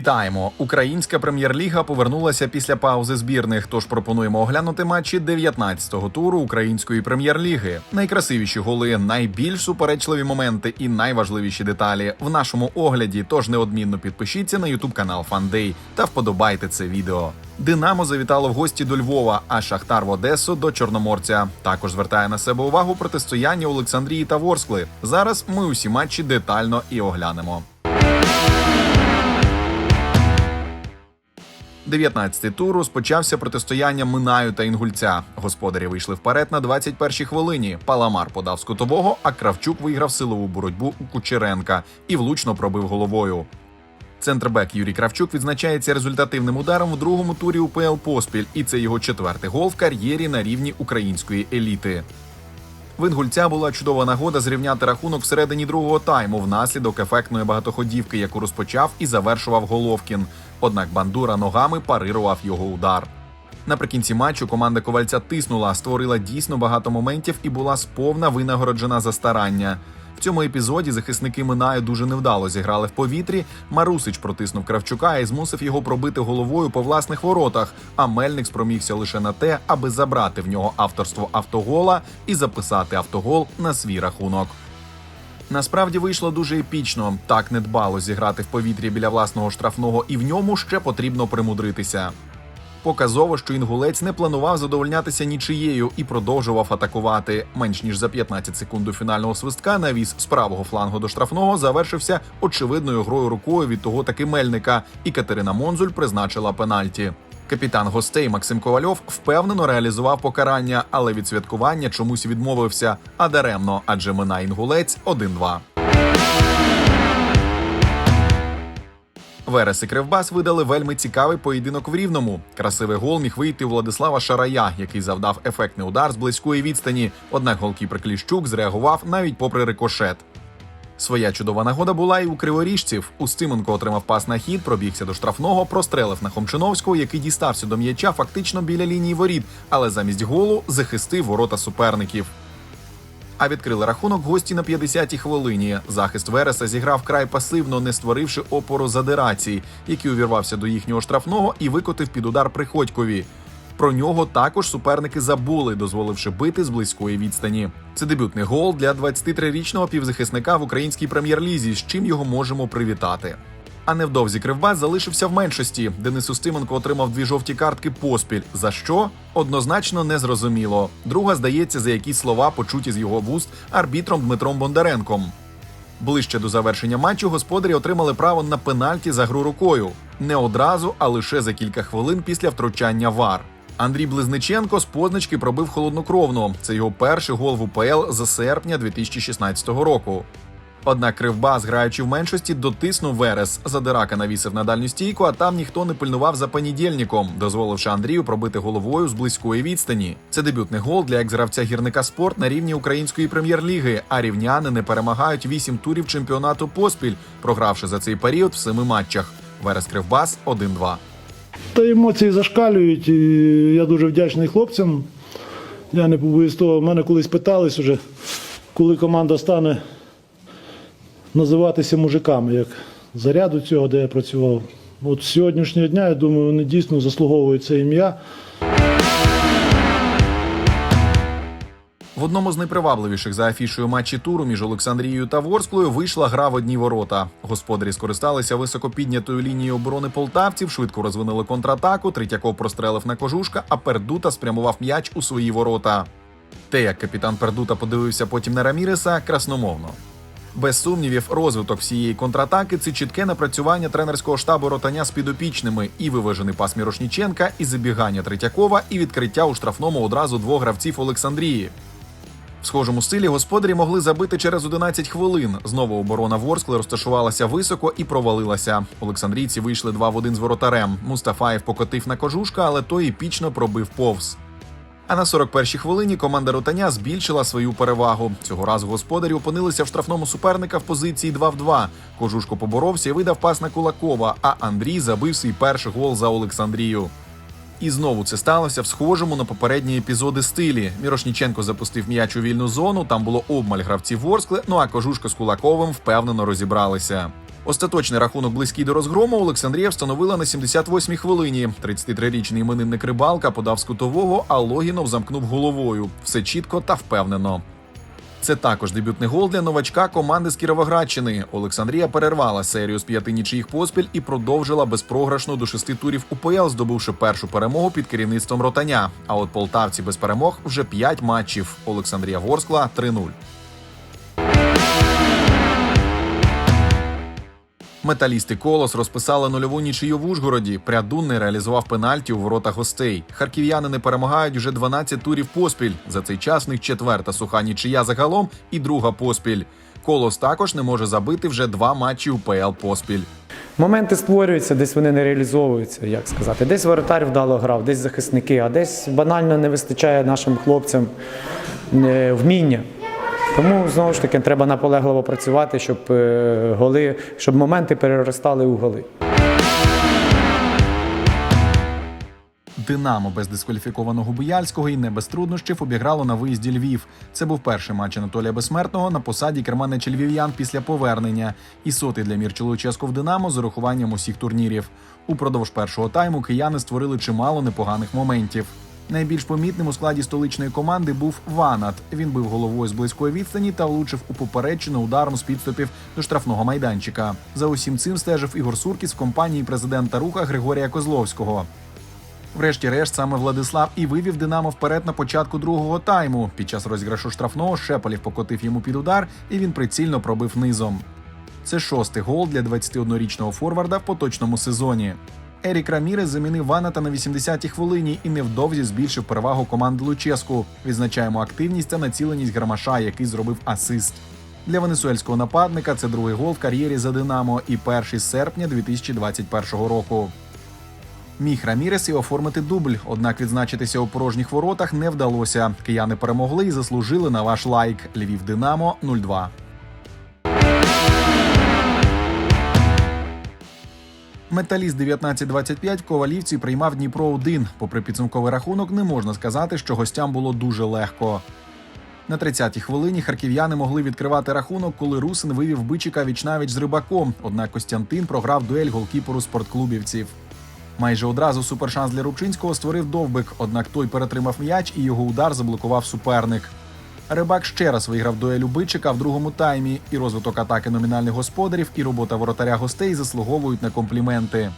Вітаємо! Українська прем'єр-ліга повернулася після паузи збірних. Тож пропонуємо оглянути матчі 19-го туру української прем'єр-ліги. Найкрасивіші голи, найбільш суперечливі моменти і найважливіші деталі в нашому огляді. Тож неодмінно підпишіться на ютуб канал Фандей та вподобайте це відео. Динамо завітало в гості до Львова, а Шахтар в Одесу до Чорноморця. Також звертає на себе увагу протистояння Олександрії та Ворскли. Зараз ми усі матчі детально і оглянемо. 19-й тур розпочався протистояння Минаю та Інгульця. Господарі вийшли вперед на 21-й хвилині. Паламар подав з кутового, а Кравчук виграв силову боротьбу у Кучеренка і влучно пробив головою. Центрбек Юрій Кравчук відзначається результативним ударом в другому турі УПЛ поспіль, і це його четвертий гол в кар'єрі на рівні української еліти. В Інгульця була чудова нагода зрівняти рахунок всередині другого тайму внаслідок ефектної багатоходівки, яку розпочав і завершував Головкін. Однак Бандура ногами парирував його удар. Наприкінці матчу команда ковальця тиснула, створила дійсно багато моментів і була сповна винагороджена за старання. Цьому епізоді захисники Минаю дуже невдало зіграли в повітрі. Марусич протиснув Кравчука і змусив його пробити головою по власних воротах. А Мельник спромігся лише на те, аби забрати в нього авторство автогола і записати автогол на свій рахунок. Насправді вийшло дуже епічно. Так недбало зіграти в повітрі біля власного штрафного, і в ньому ще потрібно примудритися. Показово, що інгулець не планував задовольнятися нічиєю і продовжував атакувати. Менш ніж за 15 секунд до фінального свистка навіс з правого флангу до штрафного завершився очевидною грою рукою від того таки мельника, і Катерина Монзуль призначила пенальті. Капітан гостей Максим Ковальов впевнено реалізував покарання, але від святкування чомусь відмовився. А даремно, адже мина інгулець 1-2. Верес і Кривбас видали вельми цікавий поєдинок в рівному. Красивий гол міг вийти у Владислава Шарая, який завдав ефектний удар з близької відстані. Однак голкіпер Кліщук зреагував навіть попри рикошет. Своя чудова нагода була і у криворіжців. Устименко отримав пас на хід, пробігся до штрафного, прострелив на Хомчиновського, який дістався до м'яча фактично біля лінії воріт, але замість голу захистив ворота суперників. А відкрили рахунок гості на 50-й хвилині. Захист Вереса зіграв край пасивно, не створивши опору задирації, який увірвався до їхнього штрафного і викотив під удар Приходькові. Про нього також суперники забули, дозволивши бити з близької відстані. Це дебютний гол для 23-річного півзахисника в українській прем'єр-лізі, з чим його можемо привітати. А невдовзі Кривбас залишився в меншості. Денис Устименко отримав дві жовті картки поспіль. За що? Однозначно незрозуміло. Друга здається за якісь слова, почуті з його вуст арбітром Дмитром Бондаренком. Ближче до завершення матчу господарі отримали право на пенальті за гру рукою. Не одразу, а лише за кілька хвилин після втручання ВАР. Андрій Близниченко з позначки пробив холоднокровно. Це його перший гол в УПЛ за серпня 2016 року. Однак Кривбас, граючи в меншості, дотиснув Верес. Задирака навісив на дальню стійку, а там ніхто не пильнував за понедільником, дозволивши Андрію пробити головою з близької відстані. Це дебютний гол для екс-гравця гірника спорт на рівні української прем'єр-ліги. А рівняни не перемагають вісім турів чемпіонату поспіль, програвши за цей період в семи матчах. Верес Кривбас 1-2. Та емоції зашкалюють. Я дуже вдячний хлопцям. Я не побоюсь того, мене колись питались уже, коли команда стане називатися мужиками, як заряду цього, де я працював. От сьогоднішнього дня, я думаю, вони дійсно заслуговують це ім'я. В одному з найпривабливіших за афішою матчі туру між Олександрією та Ворсклою вийшла гра в одні ворота. Господарі скористалися високопіднятою лінією оборони полтавців, швидко розвинули контратаку. Третьяков прострелив на кожушка, а Пердута спрямував м'яч у свої ворота. Те, як капітан Пердута подивився потім на Раміреса, красномовно. Без сумнівів, розвиток всієї контратаки це чітке напрацювання тренерського штабу ротання з підопічними і виважений пас Мірошніченка, і забігання Третьякова, і відкриття у штрафному одразу двох гравців Олександрії. В схожому стилі господарі могли забити через 11 хвилин. Знову оборона Ворскли розташувалася високо і провалилася. Олександрійці вийшли 2 в 1 з воротарем. Мустафаєв покотив на кожушка, але той епічно пробив повз. А на 41-й хвилині команда Ротаня збільшила свою перевагу. Цього разу господарі опинилися в штрафному суперника в позиції 2 в 2. Кожушко поборовся і видав пас на Кулакова, а Андрій забив свій перший гол за Олександрію. І знову це сталося в схожому на попередні епізоди стилі. Мірошніченко запустив м'яч у вільну зону. Там було обмаль гравців Ворскли. Ну а кожушка з Кулаковим впевнено розібралися. Остаточний рахунок близький до розгрому Олександрія встановила на 78-й хвилині. 33-річний іменинник рибалка подав з кутового, а Логінов замкнув головою. Все чітко та впевнено. Це також дебютний гол для новачка команди з Кіровоградщини. Олександрія перервала серію з п'яти нічиїх поспіль і продовжила безпрограшну до шести турів УПЛ, здобувши першу перемогу під керівництвом ротаня. А от полтавці без перемог вже п'ять матчів. Олександрія Ворскла 3-0. Металісти Колос розписали нульову нічию в Ужгороді. Прядун не реалізував пенальті у ворота гостей. Харків'яни не перемагають вже 12 турів поспіль. За цей час них четверта суха нічия загалом і друга поспіль. Колос також не може забити вже два матчі УПЛ поспіль. Моменти створюються, десь вони не реалізовуються, як сказати. Десь воротар вдало грав, десь захисники, а десь банально не вистачає нашим хлопцям е, вміння. Тому знову ж таки треба наполегливо працювати, щоб е, голи, щоб моменти переростали у голи. Динамо без дискваліфікованого Буяльського і не без труднощів обіграло на виїзді Львів. Це був перший матч Анатолія Безсмертного на посаді керманича львів'ян після повернення. І сотий для Мірчі Луческо в Динамо з урахуванням усіх турнірів. Упродовж першого тайму кияни створили чимало непоганих моментів. Найбільш помітним у складі столичної команди був Ванат. Він бив головою з близької відстані та влучив у попередчину ударом з підступів до штрафного майданчика. За усім цим стежив Ігор Суркіс в компанії президента руха Григорія Козловського. Врешті-решт саме Владислав і вивів Динамо вперед на початку другого тайму. Під час розіграшу штрафного Шепелів покотив йому під удар, і він прицільно пробив низом. Це шостий гол для 21-річного форварда в поточному сезоні. Ерік Рамірес замінив Ваната на 80-й хвилині і невдовзі збільшив перевагу команди Луческу. Відзначаємо активність та націленість Грамаша, який зробив асист. Для венесуельського нападника це другий гол в кар'єрі за Динамо і перший серпня 2021 року. Міг Рамірес і оформити дубль, однак відзначитися у порожніх воротах не вдалося. Кияни перемогли і заслужили на ваш лайк. Львів Динамо 0-2. Металіст 19-25 в Ковалівці приймав Дніпро 1 Попри підсумковий рахунок, не можна сказати, що гостям було дуже легко. На 30-й хвилині харків'яни могли відкривати рахунок, коли Русин вивів бичика вічнавіч з рибаком. Однак Костянтин програв дуель голкіперу спортклубівців. Майже одразу супершанс для Рубчинського створив довбик, однак той перетримав м'яч і його удар заблокував суперник. Рибак ще раз виграв дуель Бичика в другому таймі, і розвиток атаки номінальних господарів, і робота воротаря гостей заслуговують на компліменти.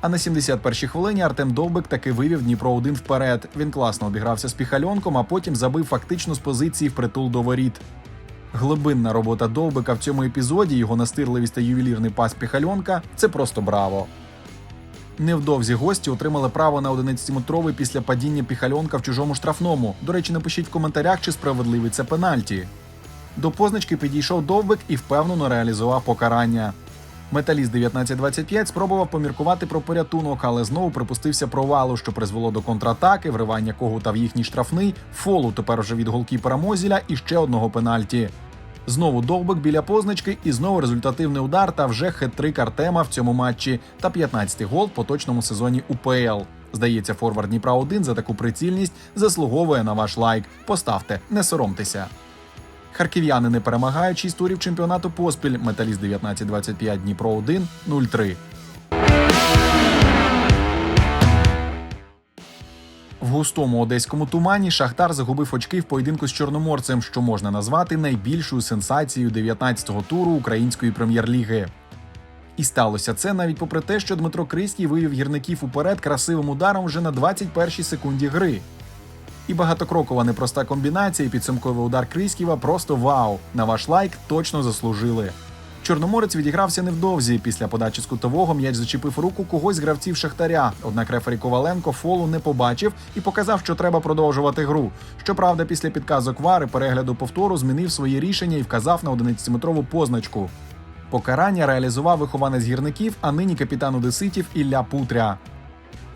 А на 71-й хвилині Артем Довбик таки вивів Дніпро 1 вперед. Він класно обігрався з піхальонком, а потім забив фактично з позиції впритул до воріт. Глибинна робота Довбика в цьому епізоді, його настирливість та ювелірний пас піхальонка це просто браво. Невдовзі гості отримали право на 11-метровий після падіння піхальонка в чужому штрафному. До речі, напишіть в коментарях, чи справедливий це пенальті. До позначки підійшов довбик і впевнено реалізував покарання. Металіст 19-25 спробував поміркувати про порятунок, але знову припустився провалу, що призвело до контратаки, вривання когута в їхній штрафний, фолу тепер вже від голкіпера Мозіля і ще одного пенальті. Знову довбик біля позначки і знову результативний удар та вже хет-трик Артема в цьому матчі та 15-й гол в поточному сезоні УПЛ. Здається, форвард Дніпра 1 за таку прицільність заслуговує на ваш лайк. Поставте, не соромтеся. Харків'яни не перемагають 6 турів чемпіонату поспіль. Металіст 19-25 Дніпро 1 0-3. В густому одеському тумані Шахтар загубив очки в поєдинку з чорноморцем, що можна назвати найбільшою сенсацією 19-го туру української прем'єр-ліги. І сталося це навіть попри те, що Дмитро Криський вивів гірників уперед красивим ударом вже на 21-й секунді гри. І багатокрокова непроста комбінація, і підсумковий удар Криськіва просто вау! На ваш лайк точно заслужили. Чорноморець відігрався невдовзі. Після подачі з кутового м'яч зачепив руку когось з гравців Шахтаря. Однак рефері Коваленко фолу не побачив і показав, що треба продовжувати гру. Щоправда, після підказок вари перегляду повтору змінив своє рішення і вказав на 11-метрову позначку. Покарання реалізував вихованець гірників, а нині капітан Одеситів Ілля Путря.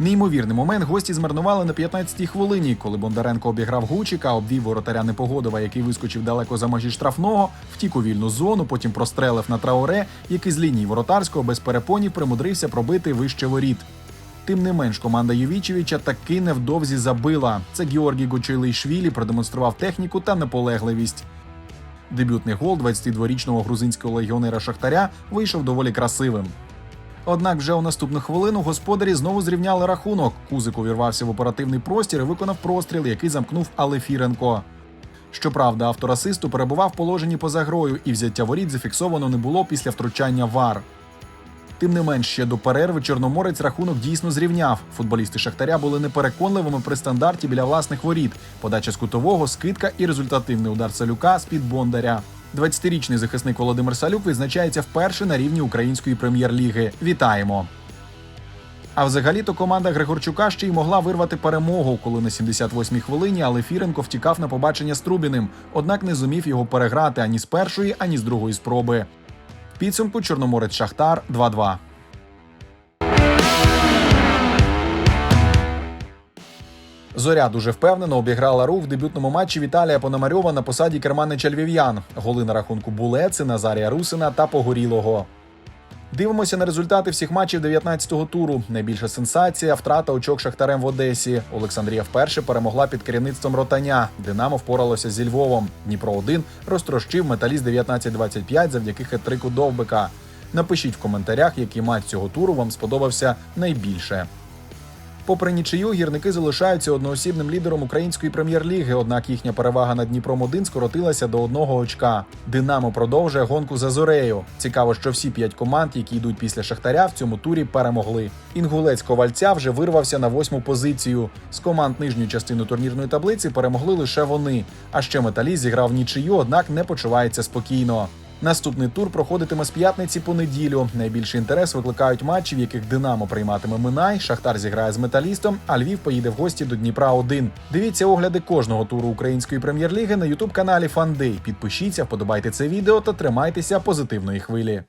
Неймовірний момент гості змарнували на 15-й хвилині, коли Бондаренко обіграв Гучика, обвів воротаря Непогодова, який вискочив далеко за межі штрафного, втік у вільну зону, потім прострелив на трауре, який з лінії воротарського без перепонів примудрився пробити вище воріт. Тим не менш, команда Ювічевича таки невдовзі забила. Це Георгій Гочилийшвілі продемонстрував техніку та наполегливість. Дебютний гол 22-річного грузинського легіонера Шахтаря вийшов доволі красивим. Однак вже у наступну хвилину господарі знову зрівняли рахунок. Кузик увірвався в оперативний простір і виконав простріл, який замкнув Алефіренко. Щоправда, автор асисту перебував в положенні поза грою, і взяття воріт зафіксовано не було після втручання ВАР. Тим не менш, ще до перерви Чорноморець рахунок дійсно зрівняв. Футболісти Шахтаря були непереконливими при стандарті біля власних воріт. Подача з кутового, скидка і результативний удар Салюка з-під Бондаря. 20-річний захисник Володимир Салюк відзначається вперше на рівні української прем'єр-ліги. Вітаємо! А взагалі-то команда Григорчука ще й могла вирвати перемогу, коли на 78-й хвилині Алефіренко втікав на побачення з Трубіним, однак не зумів його переграти ані з першої, ані з другої спроби. В підсумку Чорноморець Шахтар 2-2. Зоря дуже впевнено обіграла рух в дебютному матчі Віталія Пономарьова на посаді керманича львів'ян. Голи на рахунку Булеци, Назарія Русина та Погорілого. Дивимося на результати всіх матчів 19-го туру. Найбільша сенсація втрата очок Шахтарем в Одесі. Олександрія вперше перемогла під керівництвом Ротаня. Динамо впоралося зі Львовом. Дніпро 1 розтрощив металіст 19-25 завдяки хет-трику Довбика. Напишіть в коментарях, який матч цього туру вам сподобався найбільше. Попри нічию, гірники залишаються одноосібним лідером української прем'єр-ліги, однак їхня перевага над Дніпром 1 скоротилася до одного очка. Динамо продовжує гонку за зорею. Цікаво, що всі п'ять команд, які йдуть після Шахтаря, в цьому турі перемогли. Інгулець ковальця вже вирвався на восьму позицію. З команд нижньої частини турнірної таблиці перемогли лише вони. А ще металіст зіграв нічию, однак не почувається спокійно. Наступний тур проходитиме з п'ятниці по неділю. Найбільший інтерес викликають матчі, в яких Динамо прийматиме Минай, Шахтар зіграє з металістом, а Львів поїде в гості до Дніпра 1 Дивіться огляди кожного туру української прем'єр-ліги на ютуб каналі Фандей. Підпишіться, вподобайте це відео та тримайтеся позитивної хвилі.